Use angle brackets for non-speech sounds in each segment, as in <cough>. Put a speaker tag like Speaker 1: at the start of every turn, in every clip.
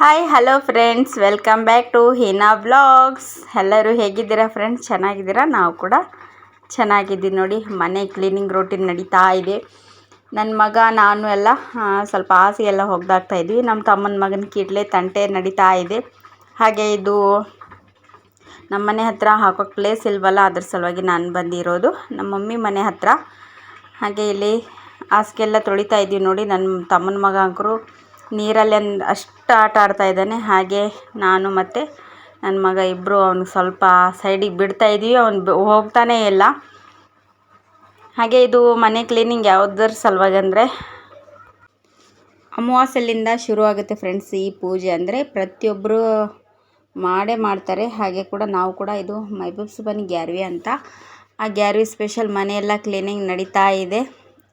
Speaker 1: Hi hello friends welcome back to Heena vlogs ಎಲ್ಲರೂ ಹೇಗಿದ್ದೀರಾ friends ಚೆನ್ನಾಗಿದ್ದೀರಾ? ನಾವು ಕೂಡ ಚೆನ್ನಾಗಿದ್ದೀವಿ ನೋಡಿ. ಮನೆ ಕ್ಲೀನಿಂಗ್ ರೂಟೀನ್ ನಡೀತಾ ಇದೆ. ನನ್ನ ಮಗ, ನಾನು ಎಲ್ಲ ಸ್ವಲ್ಪ ಸ್ವಲ್ಪ ಹಾಸಿಗೆಲ್ಲ ಹೋಗ್ದಾಗ್ತಾ ಇದ್ವಿ. ನಮ್ಮ ತಮ್ಮನ ಮಗನ ಕಿಡ್ಲೆ ತಂಟೆ ನಡೀತಾ ಇದೆ. ಹಾಗೆ ಇದು ನಮ್ಮ ಮನೆ ಹತ್ರ ಹಾಕೋಕ್ಕೆ ಪ್ಲೇಸ್ ಇಲ್ವಲ್ಲ? ಅದ್ರ ಸಲುವಾಗಿ ನಾನು ಬಂದಿರೋದು. ನಮ್ಮ ಮಮ್ಮಿ ಮನೆ ಹತ್ರ. ಹಾಗೆ ಇಲ್ಲಿ ಹಾಸಿಗೆಲ್ಲ ತೊಳಿತಾ ಇದ್ದೀವಿ ನೋಡಿ. ನನ್ನ ತಮ್ಮನ ಮಗ ಅಂಕರು ನೀರಲ್ಲಿ ಅಷ್ಟು ಆಟ ಆಡ್ತಾ ಇದ್ದಾನೆ. ಹಾಗೆ ನಾನು ಮತ್ತು ನನ್ನ ಮಗ ಇಬ್ಬರು ಅವ್ನು ಸ್ವಲ್ಪ ಸೈಡಿಗೆ ಬಿಡ್ತಾ ಇದ್ದೀವಿ ಅವ್ನು ಹೋಗ್ತಾನೇ ಇಲ್ಲ. ಹಾಗೆ ಇದು ಮನೆ ಕ್ಲೀನಿಂಗ್ ಯಾವುದರ ಸಲುವಾಗಿ ಅಂದರೆ ಶುರು ಆಗುತ್ತೆ ಫ್ರೆಂಡ್ಸ್ ಈ ಪೂಜೆ ಅಂದರೆ. ಪ್ರತಿಯೊಬ್ಬರು ಮಾಡೇ ಮಾಡ್ತಾರೆ. ಹಾಗೆ ಕೂಡ ನಾವು ಕೂಡ ಇದು ಮೈಬೂಬ್ಸ್ ಬನ್ನಿ ಗ್ಯಾರ್ವಿ ಅಂತ ಆ ಗ್ಯಾರ್ವಿ ಸ್ಪೆಷಲ್ ಮನೆಯೆಲ್ಲ ಕ್ಲೀನಿಂಗ್ ನಡೀತಾ ಇದೆ.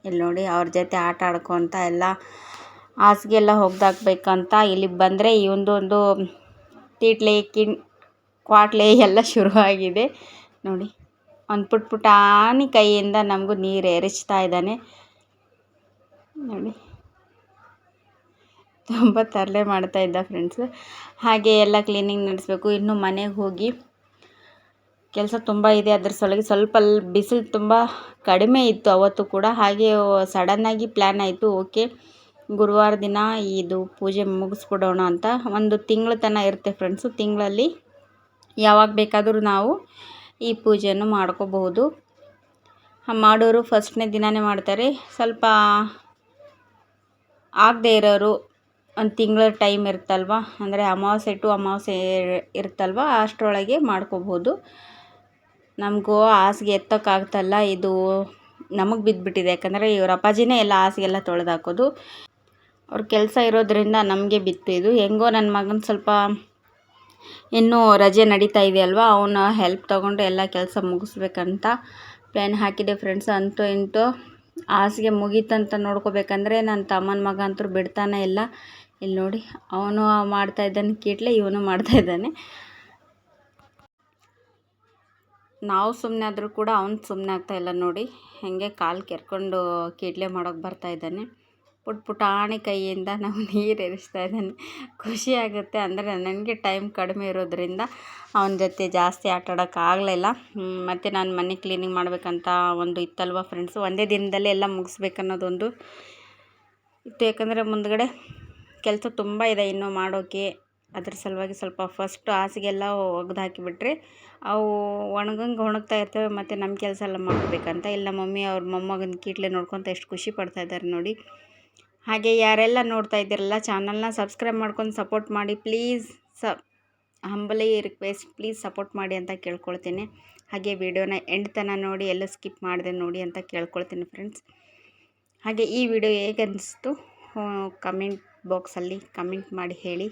Speaker 1: ಇಲ್ಲಿ ನೋಡಿ ಅವ್ರ ಜೊತೆ ಆಟ ಆಡ್ಕೊತ ಎಲ್ಲ ಹಾಸಿಗೆ ಎಲ್ಲ ಒಗ್ದಾಕ್ಬೇಕಂತ ಇಲ್ಲಿಗೆ ಬಂದರೆ ಈ ತೀಟ್ಲೆ ಕಿನ್ ಕ್ವಾಟ್ಲೆ ಎಲ್ಲ ಶುರುವಾಗಿದೆ ನೋಡಿ ಒಂದು ಪುಟ್ ಪುಟಾಣಿ ಕೈಯಿಂದ ನಮಗೂ ನೀರು ಎರಚ್ತಾ ಇದ್ದಾನೆ. ನೋಡಿ, ತುಂಬ ತರಲೆ ಮಾಡ್ತಾ ಇದ್ದ ಫ್ರೆಂಡ್ಸ್ ಹಾಗೆ ಎಲ್ಲ ಕ್ಲೀನಿಂಗ್ ನಡೆಸಬೇಕು. ಇನ್ನು ಮನೆಗೆ ಹೋಗಿ ಕೆಲಸ ತುಂಬ ಇದೆ. ಅದ್ರ ಸಲುವಾಗಿ ಸ್ವಲ್ಪ ಅಲ್ಲಿ ಬಿಸಿಲು ತುಂಬ ಕಡಿಮೆ ಇತ್ತು ಅವತ್ತು ಕೂಡ. ಹಾಗೆ ಸಡನ್ನಾಗಿ ಪ್ಲ್ಯಾನ್ ಆಯಿತು. ಓಕೆ ಗುರುವಾರ ದಿನ ಇದು ಪೂಜೆ ಮುಗಿಸ್ಬಿಡೋಣ ಅಂತ ಒಂದು ತಿಂಗಳ ತನಕ ಇರುತ್ತೆ ಫ್ರೆಂಡ್ಸು ತಿಂಗಳಲ್ಲಿ ಯಾವಾಗ ಬೇಕಾದರೂ ನಾವು ಈ ಪೂಜೆಯನ್ನು ಮಾಡ್ಕೋಬಹುದು. ಮಾಡೋರು ಫಸ್ಟ್ನೇ ದಿನವೇ ಮಾಡ್ತಾರೆ. ಸ್ವಲ್ಪ ಆಗದೆ ಇರೋರು ಒಂದು ತಿಂಗಳ ಟೈಮ್ ಇರುತ್ತಲ್ವ? ಅಂದರೆ ಅಮಾವಾಸ್ಯೆ ಟು ಅಮಾವಾಸ್ಯೆ ಇರುತ್ತಲ್ವ? ಅಷ್ಟರೊಳಗೆ ಮಾಡ್ಕೋಬೋದು ನಮಗೂ ಹಾಸಿಗೆ ಎತ್ತೋಕ್ಕಾಗ್ತಲ್ಲ, ಇದು ನಮಗೆ ಬಿದ್ದುಬಿಟ್ಟಿದೆ ಯಾಕಂದರೆ ಇವ್ರ ಅಪ್ಪಾಜಿನೇ ಎಲ್ಲ ಹಾಸಿಗೆಲ್ಲ ತೊಳೆದು ಹಾಕೋದು. ಅವ್ರ ಕೆಲಸ ಇರೋದರಿಂದ ನಮಗೆ ಬಿತ್ತು. ಇದು ಹೆಂಗೋ ನನ್ನ ಮಗನ ಸ್ವಲ್ಪ ಇನ್ನೂ ರಜೆ ನಡೀತಾ ಅಲ್ವಾ? ಅವನ ಹೆಲ್ಪ್ ತೊಗೊಂಡು ಎಲ್ಲ ಕೆಲಸ ಮುಗಿಸ್ಬೇಕಂತ ಪ್ಲ್ಯಾನ್ ಹಾಕಿದೆ ಫ್ರೆಂಡ್ಸ್ ಅಂತೂ ಇಂತೂ. ಹಾಸಿಗೆ ಮುಗೀತಂತ ನೋಡ್ಕೋಬೇಕಂದ್ರೆ ನನ್ನ ತಮ್ಮನ ಮಗ ಅಂತೂ ಬಿಡ್ತಾನೆ ಇಲ್ಲ. ಇಲ್ಲಿ ನೋಡಿ, ಅವನು ಮಾಡ್ತಾ ಇದ್ದಾನೆ ಕೀಟ್ಲೆ, ಇವನು ಮಾಡ್ತಾ ಇದ್ದಾನೆ. ನಾವು ಸುಮ್ಮನೆ ಆದರೂ ಕೂಡ ಅವ್ನು ಸುಮ್ಮನೆ ಆಗ್ತಾಯಿಲ್ಲ ನೋಡಿ. ಹೆಂಗೆ ಕಾಲು ಕೆರ್ಕೊಂಡು ಕೀಟ್ಲೆ ಮಾಡೋಕ್ಕೆ ಬರ್ತಾ ಇದ್ದಾನೆ. ಪುಟ್ ಪುಟಾಣಿ ಕೈಯಿಂದ ನಾವು ನೀರು ಎರಿಸ್ತಾ ಇದ್ದಾನೆ. ಖುಷಿ ಆಗುತ್ತೆ. ಅಂದರೆ ನನಗೆ ಟೈಮ್ ಕಡಿಮೆ ಇರೋದ್ರಿಂದ ಅವನ ಜೊತೆ ಜಾಸ್ತಿ ಆಟ ಆಡೋಕ್ಕಾಗಲಿಲ್ಲ ಮತ್ತು ನಾನು ಮನೆ ಕ್ಲೀನಿಂಗ್ ಮಾಡಬೇಕಂತ ಒಂದು ಇತ್ತಲ್ವ ಫ್ರೆಂಡ್ಸು ಒಂದೇ ದಿನದಲ್ಲೇ ಎಲ್ಲ ಮುಗಿಸ್ಬೇಕನ್ನೋದೊಂದು ಇತ್ತು. ಯಾಕಂದರೆ ಮುಂದ್ಗಡೆ ಕೆಲಸ ತುಂಬ ಇದೆ ಇನ್ನೂ ಮಾಡೋಕ್ಕೆ ಅದ್ರ ಸಲುವಾಗಿ ಸ್ವಲ್ಪ ಫಸ್ಟು ಹಾಸಿಗೆಲ್ಲ ಒಗ್ದು ಹಾಕಿಬಿಟ್ರೆ ಅವು ಒಣಗಂಗೆ ಒಣಗ್ತಾ ಇರ್ತವೆ, ಮತ್ತು ನಮ್ಮ ಕೆಲಸ ಎಲ್ಲ ಮಾಡಬೇಕಂತ. ಇಲ್ಲ, ಮಮ್ಮಿ ಅವ್ರ ಮೊಮ್ಮಗನ ಕೀಟ್ಲೆ ನೋಡ್ಕೊತ ಎಷ್ಟು ಖುಷಿ ಪಡ್ತಾಯಿದ್ದಾರೆ ನೋಡಿ. ಹಾಗೆ ಯಾರೆಲ್ಲ ನೋಡ್ತಾ ಇದ್ದೀರಲ್ಲ ಚಾನಲ್ನ ಸಬ್ಸ್ಕ್ರೈಬ್ ಮಾಡ್ಕೊಂಡು ಸಪೋರ್ಟ್ ಮಾಡಿ ಪ್ಲೀಸ್ ಸ ಹಂಬಲಿ ರಿಕ್ವೆಸ್ಟ್ ಪ್ಲೀಸ್ ಸಪೋರ್ಟ್ ಮಾಡಿ ಅಂತ ಕೇಳ್ಕೊಳ್ತೀನಿ. ಹಾಗೆ ವಿಡಿಯೋನ ಎಂಡ್ ತನ ನೋಡಿ, ಎಲ್ಲ ಸ್ಕಿಪ್ ಮಾಡಿದೆ ನೋಡಿ ಅಂತ ಕೇಳ್ಕೊಳ್ತೀನಿ ಫ್ರೆಂಡ್ಸ್ ಹಾಗೆ ಈ ವಿಡಿಯೋ ಹೇಗೆ ಅನ್ನಿಸ್ತು ಕಮೆಂಟ್ ಬಾಕ್ಸಲ್ಲಿ ಕಮೆಂಟ್ ಮಾಡಿ ಹೇಳಿ.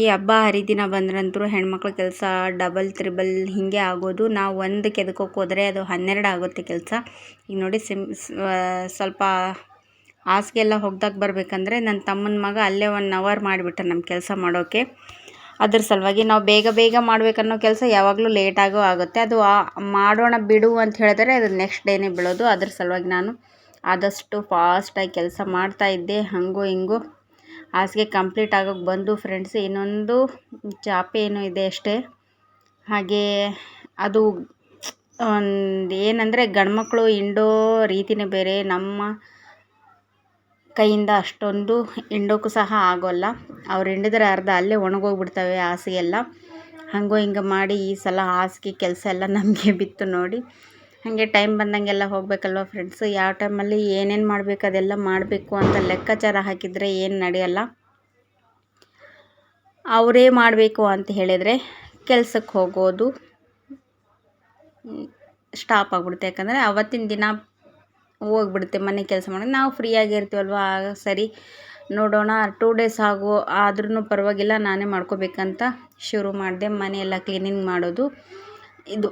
Speaker 1: ಈ ಹಬ್ಬ ಹರಿದಿನ ಬಂದ್ರಂತೂ ಹೆಣ್ಮಕ್ಳು ಕೆಲಸ ಡಬಲ್ ತ್ರಿಬಲ್ ಹೀಗೆ ಆಗೋದು. ನಾವು ಒಂದು ಕೆದಕೋಕೆ ಹೋದರೆ ಅದು ಹನ್ನೆರಡು ಆಗುತ್ತೆ ಕೆಲಸ. ಈಗ ನೋಡಿ ಸ್ವಲ್ಪ ಹಾಸಿಗೆಲ್ಲ ಒಗ್ದಾಕ್ ಬರಬೇಕಂದ್ರೆ ನನ್ನ ತಮ್ಮನ ಮಗ ಅಲ್ಲೇ ಒನ್ ಅವರ್ ಮಾಡಿಬಿಟ್ಟ ನಮ್ಮ ಕೆಲಸ ಮಾಡೋಕ್ಕೆ ಅದ್ರ ಸಲುವಾಗಿ ನಾವು ಬೇಗ ಬೇಗ ಮಾಡಬೇಕನ್ನೋ ಕೆಲಸ ಯಾವಾಗಲೂ ಲೇಟಾಗೂ ಆಗುತ್ತೆ. ಅದು ಮಾಡೋಣ ಬಿಡು ಅಂತ ಹೇಳಿದ್ರೆ ಅದು ನೆಕ್ಸ್ಟ್ ಡೇನೇ ಬೀಳೋದು. ಅದ್ರ ಸಲುವಾಗಿ ನಾನು ಆದಷ್ಟು ಫಾಸ್ಟಾಗಿ ಕೆಲಸ ಮಾಡ್ತಾ ಇದ್ದೆ, ಹಂಗೋ ಹಿಂಗೋ. ಹಾಸಿಗೆ ಕಂಪ್ಲೀಟ್ ಆಗೋಕ್ಕೆ ಬಂದು ಫ್ರೆಂಡ್ಸ್ ಇನ್ನೊಂದು ಚಾಪೆ ಏನು ಇದೆ ಅಷ್ಟೇ. ಹಾಗೆ ಅದು ಒಂದು ಏನಂದರೆ ಗಂಡ್ಮಕ್ಳು ಇಂಡೋ ರೀತಿನೇ ಬೇರೆ, ನಮ್ಮ ಕೈಯಿಂದ ಅಷ್ಟೊಂದು ಹಿಂಡೋಕ್ಕೂ ಸಹ ಆಗೋಲ್ಲ. ಅವ್ರು ಹಿಂಡಿದ್ರೆ ಅರ್ಧ ಅಲ್ಲೇ ಒಣಗೋಗ್ಬಿಡ್ತವೆ ಹಾಸಿಗೆಲ್ಲ. ಹಾಗೋ ಹಿಂಗೆ ಮಾಡಿ ಈ ಸಲ ಹಾಸಿಗೆ ಕೆಲಸ ಎಲ್ಲ ನಮಗೆ <laughs> ಬಿತ್ತು ನೋಡಿ. ಹಾಗೆ ಟೈಮ್ ಬಂದಂಗೆಲ್ಲ ಹೋಗಬೇಕಲ್ವ ಫ್ರೆಂಡ್ಸು ಯಾವ ಟೈಮಲ್ಲಿ ಏನೇನು ಮಾಡಬೇಕು ಅದೆಲ್ಲ ಮಾಡಬೇಕು ಅಂತ ಲೆಕ್ಕಾಚಾರ ಹಾಕಿದರೆ ಏನು ನಡೆಯಲ್ಲ. ಅವರೇ ಮಾಡಬೇಕು ಅಂತ ಹೇಳಿದರೆ ಕೆಲಸಕ್ಕೆ ಹೋಗೋದು ಸ್ಟಾಪ್ ಆಗಿಬಿಡುತ್ತೆ. ಯಾಕಂದರೆ ಅವತ್ತಿನ ದಿನ ಹೋಗ್ಬಿಡುತ್ತೆ ಮನೆ ಕೆಲಸ ಮಾಡೋಕೆ. ನಾವು ಫ್ರೀಯಾಗಿ ಇರ್ತೀವಲ್ವ? ಆಗ ಸರಿ, ನೋಡೋಣ. ಟೂ ಡೇಸ್ ಆಗೋ ಆದ್ರೂ ಪರವಾಗಿಲ್ಲ, ನಾನೇ ಮಾಡ್ಕೋಬೇಕಂತ ಶುರು ಮಾಡಿದೆ. ಮನೆಯೆಲ್ಲ ಕ್ಲೀನಿಂಗ್ ಮಾಡೋದು ಇದು.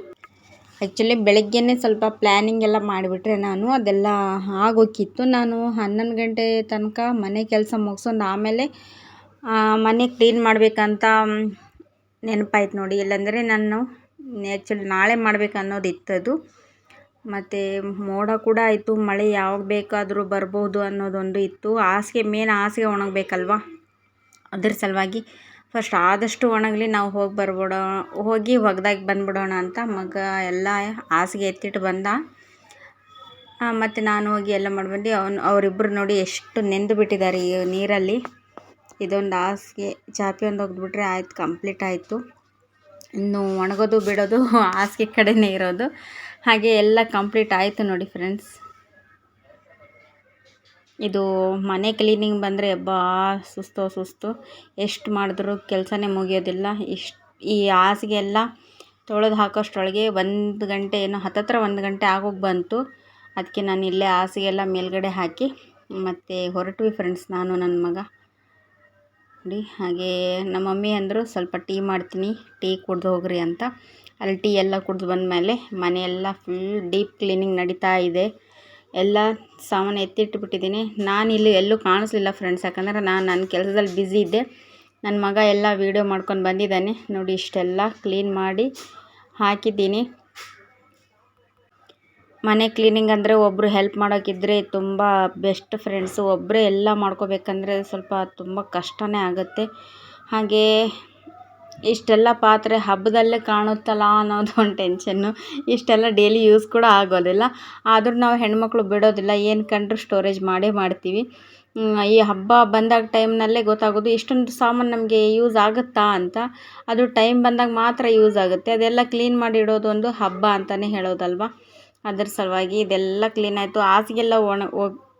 Speaker 1: ಆ್ಯಕ್ಚುಲಿ ಬೆಳಗ್ಗೆನೇ ಸ್ವಲ್ಪ ಪ್ಲ್ಯಾನಿಂಗ್ ಎಲ್ಲ ಮಾಡಿಬಿಟ್ರೆ ನಾನು, ಅದೆಲ್ಲ ಆಗೋಕ್ಕಿತ್ತು ನಾನು ಹನ್ನೊಂದು ಗಂಟೆ ತನಕ ಮನೆ ಕೆಲಸ ಮುಗಿಸೋದು ಆಮೇಲೆ ಮನೆ ಕ್ಲೀನ್ ಮಾಡಬೇಕಂತ ನೆನಪಾಯ್ತು ನೋಡಿ. ಇಲ್ಲಾಂದರೆ ನಾನು ಆ್ಯಕ್ಚುಲಿ ನಾಳೆ ಮಾಡ್ಬೇಕು ಅನ್ನೋದಿತ್ತದು ಮತ್ತು ಮೋಡ ಕೂಡ ಆಯಿತು. ಮಳೆ ಯಾವಾಗ ಬೇಕಾದರೂ ಬರ್ಬೋದು ಅನ್ನೋದೊಂದು ಇತ್ತು. ಹಾಸಿಗೆ ಮೇನ್ ಹಾಸಿಗೆ ಒಣಗಬೇಕಲ್ವ? ಅದ್ರ ಸಲುವಾಗಿ ಫಸ್ಟ್ ಆದಷ್ಟು ಒಣಗಲಿ ನಾವು ಹೋಗಿ ಬರ್ಬಿಡೋ, ಹೋಗಿ ಒಗ್ದಾಗಿ ಬಂದ್ಬಿಡೋಣ ಅಂತ ಮಗ ಎಲ್ಲ ಹಾಸಿಗೆ ಎತ್ತಿಟ್ಟು ಬಂದ. ಮತ್ತು ನಾನು ಹೋಗಿ ಎಲ್ಲ ಮಾಡ್ಬಂದು ಅವನು ಅವರಿಬ್ಬರು ನೋಡಿ ಎಷ್ಟು ನೆಂದು ಬಿಟ್ಟಿದ್ದಾರೆ ಈ ನೀರಲ್ಲಿ. ಇದೊಂದು ಹಾಸಿಗೆ, ಚಾಪೆ ಒಂದು ಒಗೆದ್ಬಿಟ್ರೆ ಆಯ್ತು ಕಂಪ್ಲೀಟ್ ಆಯಿತು. ಇನ್ನು ಒಣಗೋದು, ಬಿಡೋದು <laughs> ಹಾಸಿಗೆ ಕಡೆನೇ ಇರೋದು. ಹಾಗೆ ಎಲ್ಲ ಕಂಪ್ಲೀಟ್ ಆಯಿತು ನೋಡಿ ಫ್ರೆಂಡ್ಸ್. ಇದು ಮನೆ ಕ್ಲೀನಿಂಗ್ ಬಂದರೆ ಬಾ, ಸುಸ್ತು ಸುಸ್ತು. ಎಷ್ಟು ಮಾಡಿದ್ರೂ ಕೆಲಸನೇ ಮುಗಿಯೋದಿಲ್ಲ. ಇಷ್ಟು, ಈ ಹಾಸಿಗೆ ಎಲ್ಲ ತೊಳೆದು ಹಾಕೋಷ್ಟರೊಳಗೆ ಒಂದು ಗಂಟೆ, ಏನೋ ಹತ್ತತ್ರ ಒಂದು ಗಂಟೆ ಆಗೋಗಿ ಬಂತು. ಅದಕ್ಕೆ ನಾನು ಇಲ್ಲೇ ಹಾಸಿಗೆ ಎಲ್ಲ ಮೇಲ್ಗಡೆ ಹಾಕಿ ಮತ್ತು ಹೊರಟ್ವಿ ಫ್ರೆಂಡ್ಸ್ ನಾನು, ನನ್ನ ಮಗ. ನೋಡಿ, ಹಾಗೆ ನಮ್ಮ ಮಮ್ಮಿ ಅಂದರು ಸ್ವಲ್ಪ ಟೀ ಮಾಡ್ತೀನಿ, ಟೀ ಕುಡ್ದು ಹೋಗ್ರಿ ಅಂತ. ಅಲ್ಲಿ ಟೀ ಎಲ್ಲ ಕುಡ್ದು ಬಂದಮೇಲೆ ಮನೆಯೆಲ್ಲ ಫುಲ್ ಡೀಪ್ ಕ್ಲೀನಿಂಗ್ ನಡೀತಾ ಇದೆ. ಎಲ್ಲ ಸಾಮಾನು ಎತ್ತಿಟ್ಬಿಟ್ಟಿದ್ದೀನಿ. ನಾನು ಇಲ್ಲಿ ಎಲ್ಲೂ ಕಾಣಿಸ್ಲಿಲ್ಲ ಫ್ರೆಂಡ್ಸ್ ಯಾಕಂದರೆ ನಾನು ನನ್ನ ಕೆಲಸದಲ್ಲಿ ಬ್ಯುಸಿ ಇದ್ದೆ. ನನ್ನ ಮಗ ಎಲ್ಲ ವೀಡಿಯೋ ಮಾಡ್ಕೊಂಡು ಬಂದಿದ್ದಾನೆ. ನೋಡಿ, ಇಷ್ಟೆಲ್ಲ ಕ್ಲೀನ್ ಮಾಡಿ ಹಾಕಿದ್ದೀನಿ. ಮನೆ ಕ್ಲೀನಿಂಗ್ ಅಂದರೆ ಒಬ್ಬರು ಹೆಲ್ಪ್ ಮಾಡೋಕ್ಕಿದ್ರೆ ತುಂಬ ಬೆಸ್ಟ್ ಫ್ರೆಂಡ್ಸು ಒಬ್ಬರೇ ಎಲ್ಲ ಮಾಡ್ಕೋಬೇಕಂದ್ರೆ ಸ್ವಲ್ಪ ತುಂಬ ಕಷ್ಟವೇ ಆಗುತ್ತೆ. ಹಾಗೇ ಇಷ್ಟೆಲ್ಲ ಪಾತ್ರೆ ಹಬ್ಬದಲ್ಲೇ ಕಾಣುತ್ತಲ್ಲ ಅನ್ನೋದು ಒಂದು ಟೆನ್ಷನ್ನು ಇಷ್ಟೆಲ್ಲ ಡೈಲಿ ಯೂಸ್ ಕೂಡ ಆಗೋದಿಲ್ಲ. ಆದರೂ ನಾವು ಹೆಣ್ಮಕ್ಳು ಬಿಡೋದಿಲ್ಲ, ಏನು ಕಂಡರೂ ಸ್ಟೋರೇಜ್ ಮಾಡೇ ಮಾಡ್ತೀವಿ. ಈ ಹಬ್ಬ ಬಂದಾಗ ಟೈಮ್ನಲ್ಲೇ ಗೊತ್ತಾಗೋದು ಇಷ್ಟೊಂದು ಸಾಮಾನು ನಮಗೆ ಯೂಸ್ ಆಗುತ್ತಾ ಅಂತ. ಅದು ಟೈಮ್ ಬಂದಾಗ ಮಾತ್ರ ಯೂಸ್ ಆಗುತ್ತೆ. ಅದೆಲ್ಲ ಕ್ಲೀನ್ ಮಾಡಿ ಇಡೋದು ಒಂದು ಹಬ್ಬ ಅಂತಲೇ ಹೇಳೋದಲ್ವ? ಅದ್ರ ಸಲುವಾಗಿ ಇದೆಲ್ಲ ಕ್ಲೀನ್ ಆಯಿತು. ಹಾಸಿಗೆಲ್ಲ ಒಣ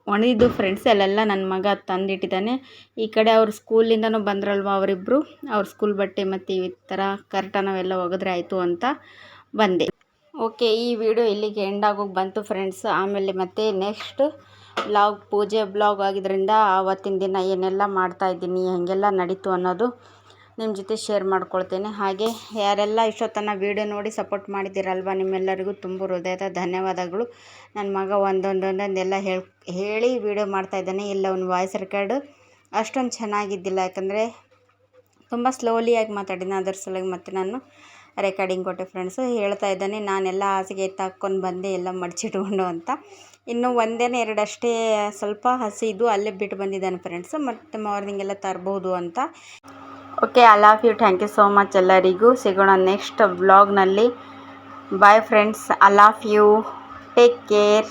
Speaker 1: ಒಣಗಿದ್ದು ಫ್ರೆಂಡ್ಸ್ ಅಲ್ಲೆಲ್ಲ ನನ್ನ ಮಗ ತಂದಿಟ್ಟಿದ್ದಾನೆ. ಈ ಕಡೆ ಅವ್ರ ಸ್ಕೂಲಿಂದನೂ ಬಂದ್ರಲ್ವ ಅವರಿಬ್ಬರು ಅವ್ರ ಸ್ಕೂಲ್ ಬಟ್ಟೆ ಮತ್ತು ಈ ಥರ ಕರ್ಟನವೆಲ್ಲ ಒಗೆದ್ರೆ ಆಯಿತು ಅಂತ ಬಂದೆ. ಓಕೆ ಈ ವಿಡಿಯೋ ಇಲ್ಲಿಗೆ ಎಂಡ್ ಆಗೋಗಿ ಬಂತು ಫ್ರೆಂಡ್ಸ್ ಆಮೇಲೆ ಮತ್ತೆ ನೆಕ್ಸ್ಟ್ ಬ್ಲಾಗ್ ಪೂಜೆ ಬ್ಲಾಗ್ ಆಗಿದ್ದರಿಂದ ಆವತ್ತಿನ ದಿನ ಏನೆಲ್ಲ ಮಾಡ್ತಾಯಿದ್ದೀನಿ ಹೇಗೆಲ್ಲ ನಡೀತು ಅನ್ನೋದು ನಿಮ್ಮ ಜೊತೆ ಶೇರ್ ಮಾಡ್ಕೊಳ್ತೇನೆ. ಹಾಗೆ ಯಾರೆಲ್ಲ ಇಷ್ಟೊತ್ತನ ವೀಡಿಯೋ ನೋಡಿ ಸಪೋರ್ಟ್ ಮಾಡಿದ್ದೀರಲ್ವ ನಿಮ್ಮೆಲ್ಲರಿಗೂ ತುಂಬ ಹೃದಯದ ಧನ್ಯವಾದಗಳು. ನನ್ನ ಮಗ ಒಂದೊಂದೊಂದೊಂದೆಲ್ಲ ಹೇಳಿ ಹೇಳಿ ವೀಡಿಯೋ ಮಾಡ್ತಾಯಿದ್ದಾನೆ ಇಲ್ಲ ಒಂದು ವಾಯ್ಸ್ ರೆಕಾರ್ಡು ಅಷ್ಟೊಂದು ಚೆನ್ನಾಗಿದ್ದಿಲ್ಲ. ಯಾಕಂದರೆ ತುಂಬ ಸ್ಲೋಲಿಯಾಗಿ ಮಾತಾಡಿದ್ದೀನಿ. ಅದರ ಸಲುವಾಗಿ ಮತ್ತೆ ನಾನು ರೆಕಾರ್ಡಿಂಗ್ ಕೊಟ್ಟೆ ಫ್ರೆಂಡ್ಸು ಹೇಳ್ತಾ ಇದ್ದಾನೆ, ನಾನೆಲ್ಲ ಹಾಸಿಗೆ ಎತ್ತಾಕ್ಕೊಂಡು ಬಂದೆ, ಎಲ್ಲ ಮಡಚಿಟ್ಕೊಂಡು ಅಂತ. ಇನ್ನು ಒಂದೇನೆ ಎರಡಷ್ಟೇ ಸ್ವಲ್ಪ ಹಸಿ ಇದ್ದು ಅಲ್ಲೇ ಬಿಟ್ಟು ಬಂದಿದ್ದಾನೆ ಫ್ರೆಂಡ್ಸು ಮತ್ತು ಮಾರ್ನಿಂಗ್ ಎಲ್ಲ ತರ್ಬೋದು ಅಂತ. Okay I love you thank you so much ಎಲ್ಲರಿಗೂ. ಸಿಗೋಣ next ವ್ಲಾಗ್ನಲ್ಲಿ bye friends I love you take care